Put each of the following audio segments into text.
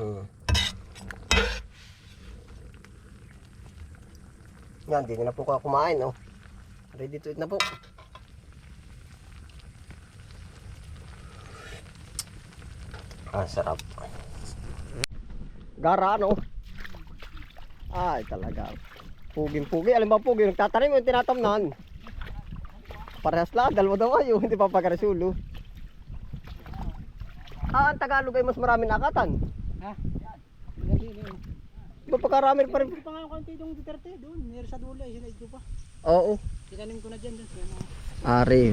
Hmm. Yan, di na po ka kumain, oh. Ready to eat na po. Ah, sarap. Gara, ano? Ay, talaga. Puging-pugi. Alam ba pugi? Nagtatanim yung tinatamnan. Parehas lang. Dalawa daw kayo. Hindi pa pagkarasulo. Ah, ang Tagalog ay mas maraming nakatan. Ha? Di ba pagkarami pa rin? Hindi pa nga yung konti itong Duterte doon. Meron sa dulo eh. Sila ito pa. Oo. Tinanim ko na dyan. mga- Ari.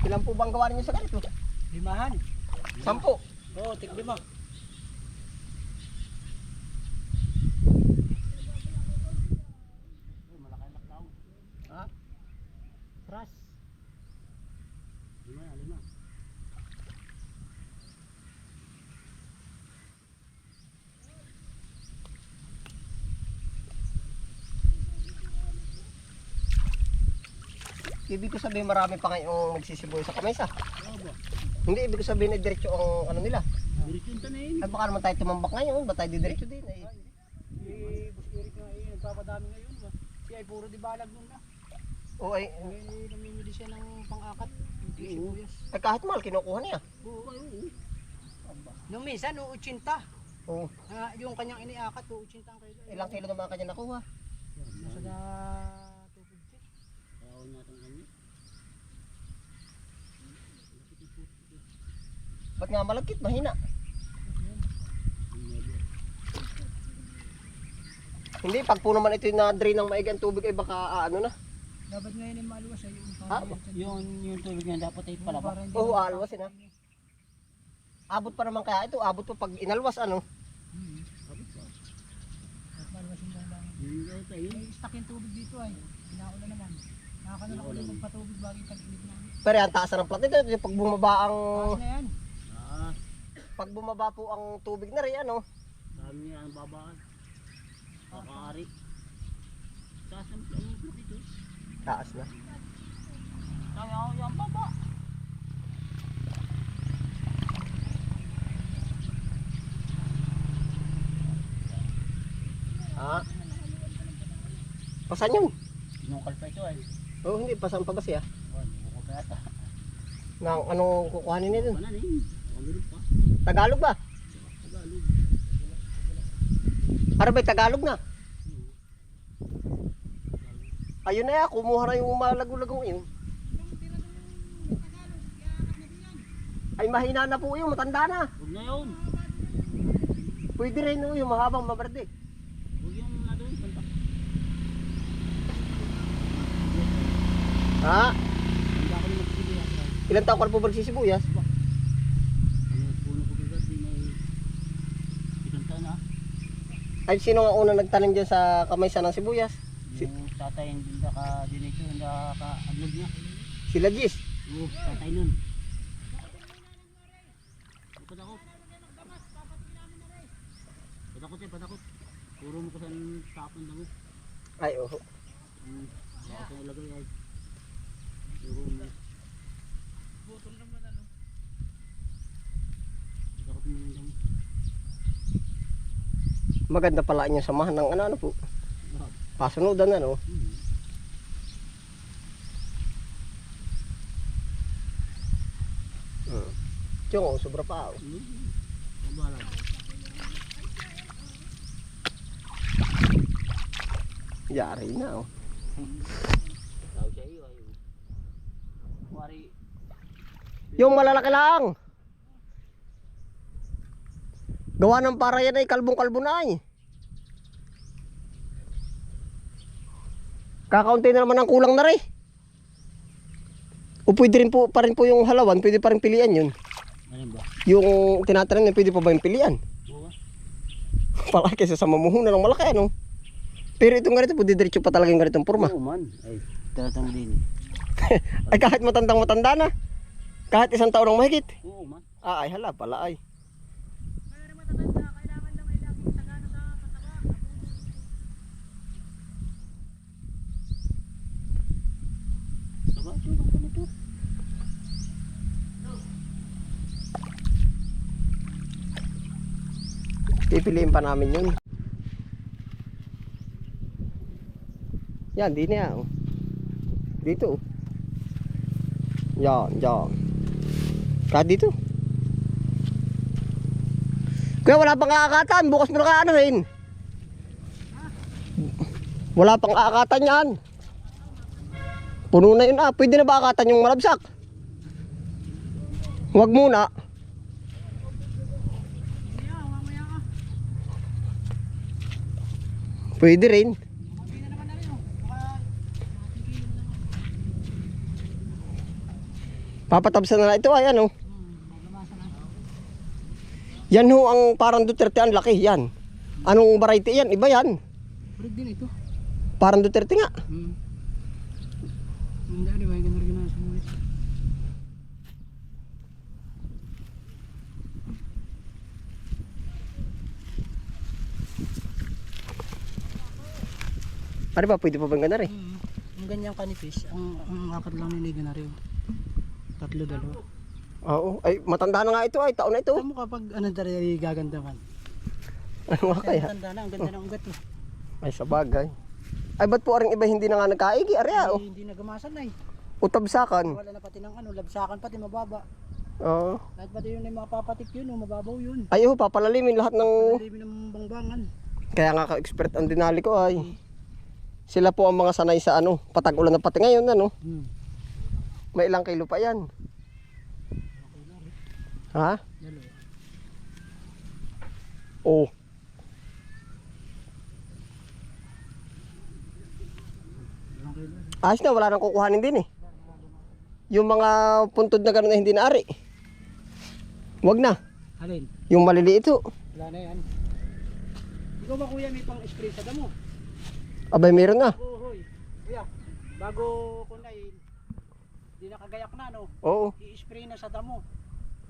Ilan po bang gawa ninyo sa ganito? Limahan. Sampo. Oo, tig lima. Oh, malaki ang laklaw. Ha? Tras. Lima, lima. Ibig ko sabihin marami pa ngayong magsisiboy sa kamesa. Oo? Hindi, ibig ko sabihin ay diretso ang ano nila. Diretso yung tanayin. Ay baka naman tayo tumambak ngayon, ba tayo diretso din eh. Eh, Eric nga eh, nagpapadami ngayon? Siya ay puro di balag nun na. O ay, May namimili siya ng pang-akat. Ay kahit mahal kinukuha niya. Oo, ay, oo. Nung minsan, no, 80. O, Ah, yung kanyang iniakat, no, 80 ang kilo. ilang kilo naman kanya nakuha? Nasa na Ba't nga malagkit, mahina? Hindi, pag po naman ito yung na-drain ng maigang tubig ay baka ah, ano na. Dapat ngayon ay maluwas ay yung Ha? Yun, yung tubig niya dapat ay palabak. Oo, alwasin ha. Abot pa naman kaya ito, abot pa pag inalwas ano. Maluwas yung lang. Yun daw tayo. May stock yung tubig dito ay. Inaula naman. Nakakano na ulit magpatubig bagay pag-init na. Pero ang taas na ng plat nito, yung pag bumaba ang Taas na yan. Ah, pag bumaba po ang tubig na rin ano. sabi niya ang babaan. Kakaari. Taas ang blok ito. Taas na. Sabi ako yung baba. Ha? Pasan yun? Sinukal pa ito ay. Oo, hindi, pasan pa ba siya? Oh, bukod pa yata. Nang anong kukuhanin nito? Wala na yun. Tagalog ba? Tagalog. Para ba Tagalog na? Ayun na ya, kumuha na yung malago-lagong yun. Ay mahina na po yung matanda na. Huwag na yun. Pwede rin yung mahabang maberde. Huwag yung ano yun. Panta. Ha? Hindi ako na magsibiyas. Ilan taon ka na po magsisibuyas? Ano, puno ko bigat. Di may pinanta na. Ay sino nga unang nagtanim dyan sa kamaysa ng sibuyas? Si- Yung tatay hindi ka dinito. Hindi ka ablog niya. Sila Gis. Oo, tatay nun. Patakot. Patakot eh, patakot. Puro mo ko saan tapon lang. eh. Ay oo. Hmm. Baka sa ilagay ay. Puro mo. Butol naman ano. Patakot mo lang. Maganda pala yung samahan ng ano ano po. Sarap. Pasunodan ano. Hmm. Oh, sobra pa. Oh. Hmm. Mabala. Yari na oh. Yung malalaki lang. Gawa ng para yan ay kalbong-kalbo na ay. Kakaunti na naman ang kulang na rin. O pwede rin po, pa rin po yung halawan, pwede pa rin pilian yun. Ano ba? Yung tinatanim, pwede pa ba yung pilian? Oo. Pala kaysa sa mamuhunan ng malaki ano. Pero itong ganito, pwede diretso pa talaga yung ganitong forma. Oo man. Ay, talatang din. Ay kahit matandang matanda na. Kahit isang taon ang mahigit. Oo man. Ah, ay hala pala ay. Mayroon matatanda, kailangan lang ay laging sagana sa pataba. Ito. Pipiliin pa namin yun. Yan, di na yan. oh. Dito. oh. Yan, yan. Kahit dito. Kaya wala pang kakatan. Bukas mo na kaano rin. Wala pang kakatan yan. Puno na yun ah. Pwede na ba akatan yung malabsak? Huwag muna. Pwede rin. Oh. Papatabsan na lang ito ay maglamasan na. Yan ho ang parang Duterte ang laki yan. Anong variety yan? Iba yan. Parang Duterte nga. Hmm. Rin na sumulit. Ano ba? Pwede pa bang gana rin? Hmm. Ang ganyang kanipis, ang, ang apat lang niligan na rin. Tatlo, dalawa. Oo. Ay, matanda na nga ito ay. Taon na ito. Alam mo kapag ano dari gaganda man. Ano nga Kaya matanda na, ang ganda ng ugat eh. Ay, sa bagay. Ay, ba't po aring iba hindi na nga nagkaigi? Arya, oh. Hindi, hindi nagamasan na eh. Utabsakan. Wala na pati ng ano, labsakan pati mababa. Oo. Kahit pati yun ay mapapatik yun, oh, mababaw yun. Ay, oh, papalalimin lahat ng... Malilimin ng bangbangan. Kaya nga ka-expert ang dinali ko ay. Sila po ang mga sanay sa ano, patag-ulan na pati ngayon, ano. Hmm. May ilang kilo pa yan. Ha? Dalawa. Oh. Ilang kilo? Ayos na, wala nang kukuhanin din eh. Yung mga puntod na gano'n na hindi naari. Wag na. Alin? Yung maliliit ito. Wala na yan. Ikaw ba kuya may pang spray sa damo? Abay, meron na. Oo, hoy. Kuya, bago kunain, di nakagayak na no, Oo. i-spray na sa damo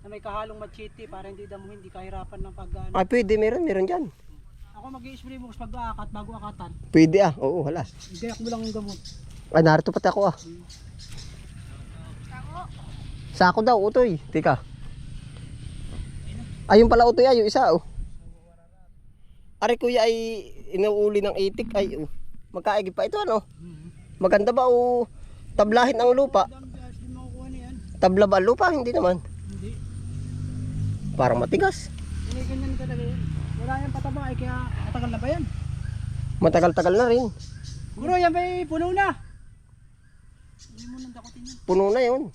na may kahalong machete para hindi damo hindi kahirapan ng pag ano. Ay, pwede, meron, meron dyan. Ako mag-i-spray mo pag aakat bago akatan. Pwede ah. Oo, hala. Igayak mo lang yung gamot. Ay, narito pati ako ah. Sako daw, utoy. Tika. Ayun pala utoy ay, yung isa oh. Ari kuya ay inuuli ng itik ay oh. Magkaigi pa ito ano? Maganda ba o tablahin ang lupa? Tabla ba lupa? Hindi naman. Hindi. Parang matigas. Hindi ganyan talaga yan. Wala yan pataba ay kaya matagal na ba yan? Matagal-tagal na rin. Bro, yan may puno na. Hindi mo nang dakutin yan. Puno na yun.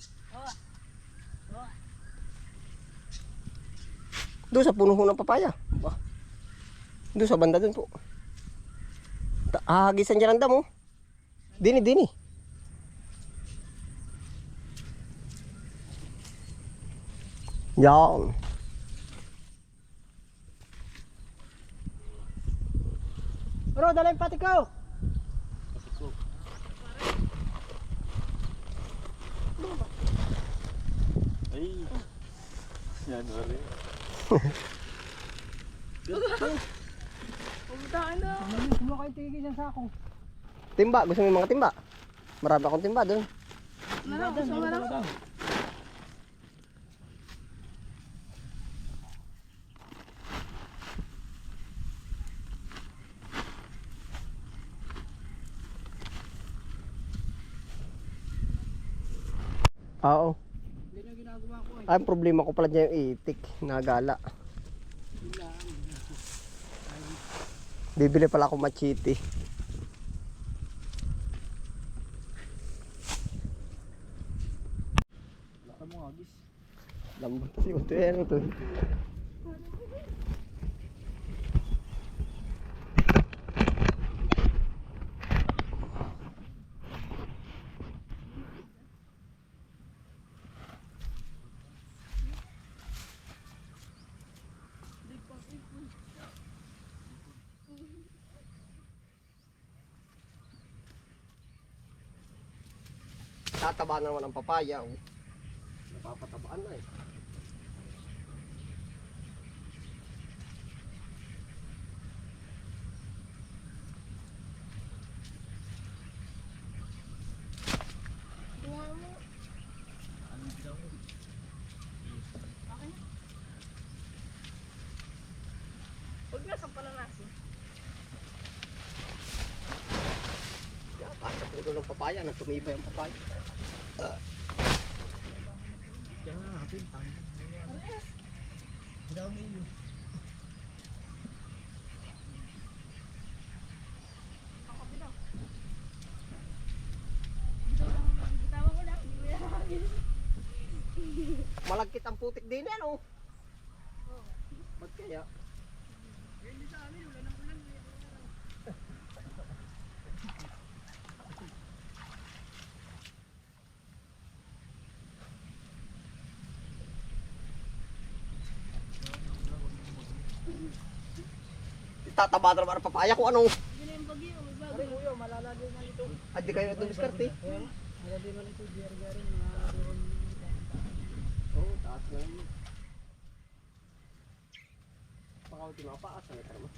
Doon sa puno ng papaya. Ba? Doon sa banda doon po. Ahagisan dyan ang damo. Dini, dini. Yan. Bro, dala yung pati ko. Ay. Yan, ori. Pumuntaan na. Kumuha kayo tigil sa sako. Timba. Gusto mo yung mga timba? Marami akong timba doon. Ano, gusto mo lang? Oo. Hindi na ginagawa ko eh. Ay, problema ko pala dyan yung itik. Nagala. Bibili pala ako agis. Lambot kasi ito yan Tataba na naman ang papaya. Oh. Napapatabaan na eh. Pasok ulo ng papaya, nagtumibay ang papaya. Malagkit ang putik din yan, oh. Ba't kaya? Tataba na naman ang papaya ko anong. Ito. Ay, di kayo ito diskarte. Ito, Oo, oh, taas na yun. Baka hindi makapaas. Ano ka naman?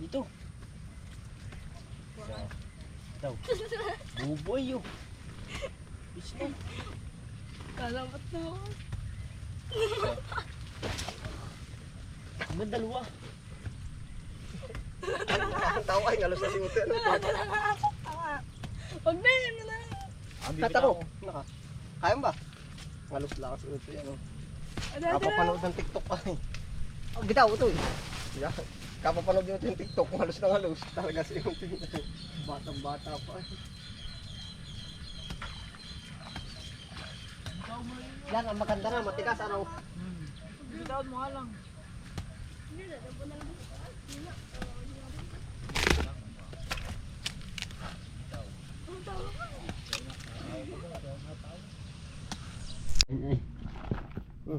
Dito. Daw. Buboy yun. Gusto. Kalamat na ako. Ba't dalawa? Ang tao ay ngalos na si Ute. Ano? Huwag na yan na. Tataro. Naka. Kaya mo ba? Ngalos lang si Ute. Ano? Kapapanood ng TikTok pa eh. Oh, gitaw ito eh. Yeah. Kapapanood yung yung TikTok, halos na halos. Talaga si Ute. Batang bata pa eh. Yan, ang maganda na, matigas ano. Bitaw mo nga lang.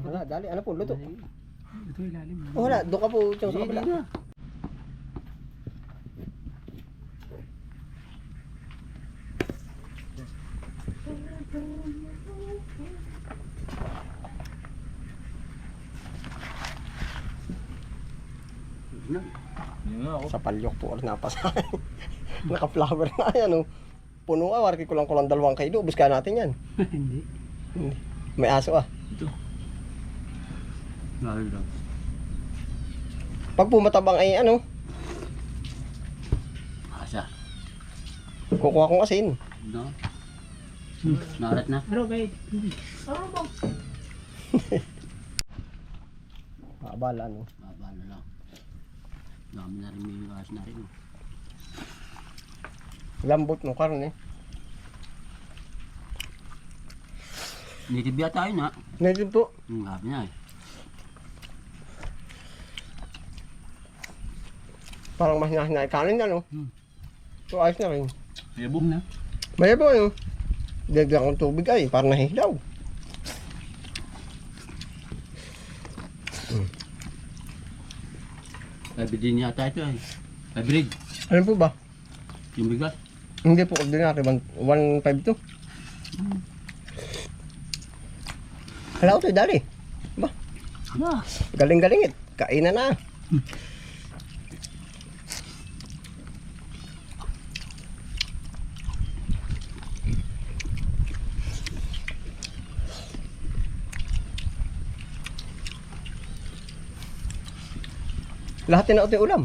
Wala, dali. Ano po, luto. Ito ilalim. Oh, wala, doon ka po yung sa kabila. Yun nga ako. Sa palyok po, oras napasahin. Naka-flower na yan, oh. Puno ka, warki ko lang ko lang dalawang kilo. Ubus ka natin yan. Hindi. May aso ah. Lalo lang. Pag pumatabang ay ano, Asa. kukuha kong asin. No? Narat na. Pero hindi. Ano ba? Maabala, ano. Baba na lang. Dami na rin may gas na rin. oh. Lambot ng karne. Native yata yun ha. Native po. Ang happy na eh. Parang mas hinahinay kanin yan, oh. Hmm. So, ayos na rin. Yabong na. May po, ano. Dagdag ng tubig ay, parang nahilaw. Sabi din yata ito eh. Hybrid. Ano po ba? Yung bigas. Hindi po, ordinary. 1.5 to. Hala ko to, dali. Aba. Galing-galing it. Kainan na. Lahat na yung ulam.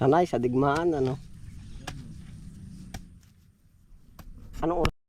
Sanay sa digmaan, ano.